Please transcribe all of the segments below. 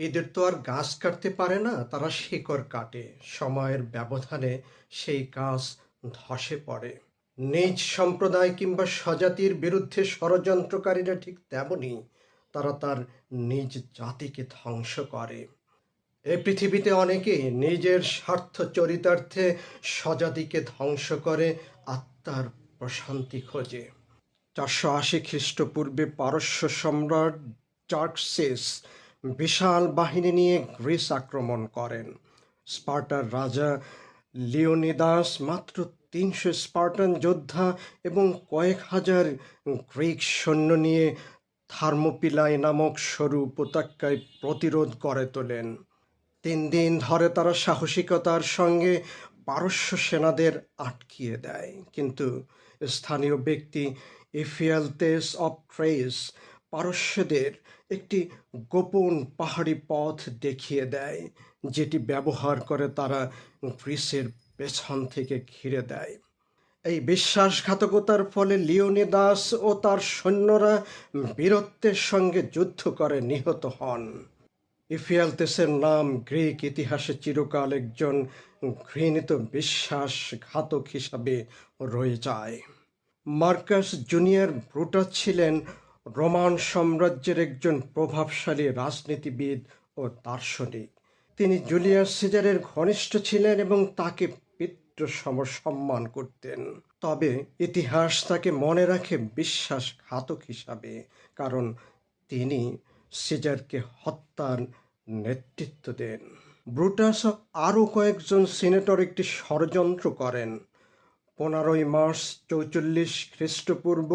এদের তো আর গাছ কাটতে পারে না, তারা শিকড় কাটে। সময়ের ব্যবধানে সেই গাছ ধসে পড়ে। নিজ সম্প্রদায় কিংবা স্বজাতির বিরুদ্ধে ষড়যন্ত্রকারীরা ঠিক তেমনই, তারা তার নিজ জাতিকে ধ্বংস করে। এ পৃথিবীতে অনেকে নিজের স্বার্থ চরিতার্থে স্বজাতিকে ধ্বংস করে আত্মার প্রশান্তি খোঁজে। চারশো আশি খ্রিস্টপূর্বে পারস্য সম্রাট জার্কসিস বিশাল বাহিনী নিয়ে গ্রিস আক্রমণ করেন। স্পার্টার রাজা লিওনিদাস মাত্র তিনশো স্পার্টান যোদ্ধা এবং কয়েক হাজার গ্রিক সৈন্য নিয়ে থার্মোপিলাই নামক সরু উপত্যকায় প্রতিরোধ করে তোলেন। তিন দিন ধরে তারা সাহসিকতার সঙ্গে পারস্য সেনাদের আটকিয়ে দেয়। কিন্তু স্থানীয় ব্যক্তি ইফিয়ালতেস অফ ট্রেস পারস্যদের একটি গোপন পাহাড়ি পথ দেখিয়ে দেয়, যেটি ব্যবহার করে তারা গ্রিসের পেছন থেকে ঘিরে দেয়। এই বিশ্বাসঘাতকতার ফলে লিওনিদাস ও তার সৈন্যরা বীরত্বের সঙ্গে যুদ্ধ করে নিহত হন। ইফিয়ালতেসের নাম গ্রিক ইতিহাসে চিরকাল একজন ঘৃণিত বিশ্বাসঘাতক হিসাবে রয়ে যায়। মার্কাস জুনিয়র ব্রুটাস ছিলেন রোমান সাম্রাজ্যের একজন প্রভাবশালী রাজনীতিবিদ ও দার্শনিক। তিনি জুলিয়াস সিজারের ঘনিষ্ঠ ছিলেন এবং তাকে পিতৃ সম সম্মান করতেন। তবে ইতিহাস তাকে মনে রাখে বিশ্বাসঘাতক হিসাবে, কারণ তিনি সিজারকে হত্যার নেতৃত্ব দেন। ব্রুটাস আরও কয়েকজন সিনেটর একটি ষড়যন্ত্র করেন। পনেরোই মার্চ চৌচল্লিশ খ্রিস্টপূর্ব,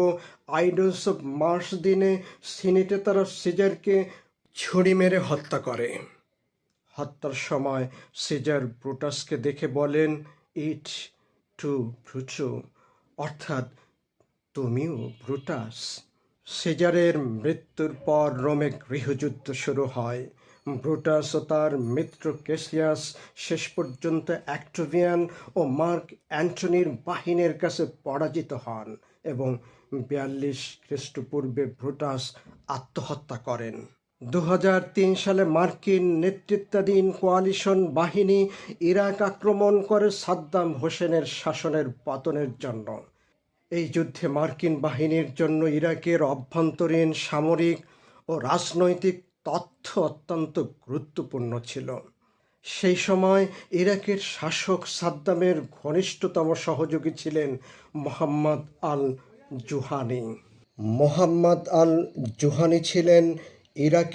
আইডলস অফ মার্চ দিনে সিনেটে তারা সিজারকে ছুরি মেরে হত্যা করে। হত্যার সময় সিজার ব্রুটাসকে দেখে বলেন, ইট টু ভ্রুচো অর্থাৎ তুমিও ব্রুটাস। সিজারের মৃত্যুর পর রোমে গৃহযুদ্ধ শুরু হয়। ব্রুটাস ও তার মিত্র কেসিয়াস শেষ পর্যন্ত অ্যাক্টোভিয়ান ও মার্ক অ্যান্টনির বাহিনীর কাছে পরাজিত হন এবং বিয়াল্লিশ খ্রিস্টপূর্বে ব্রুটাস আত্মহত্যা করেন। দু হাজার তিন সালে মার্কিন নেতৃত্বাধীন কোয়ালিশন বাহিনী ইরাক আক্রমণ করে সাদ্দাম হোসেনের শাসনের পতনের জন্য এই যুদ্ধে মার্কিন বাহিনীর জন্য ইরাকের অভ্যন্তরীণ সামরিক ও রাজনৈতিক তথ্য অত্যন্ত গুরুত্বপূর্ণ ছিল। সেই সময় ইরাকের শাসক সাদ্দামের ঘনিষ্ঠতম সহযোগী ছিলেন মোহাম্মদ আল জুহানি মোহাম্মদ আল জুহানি ছিলেন ইরাক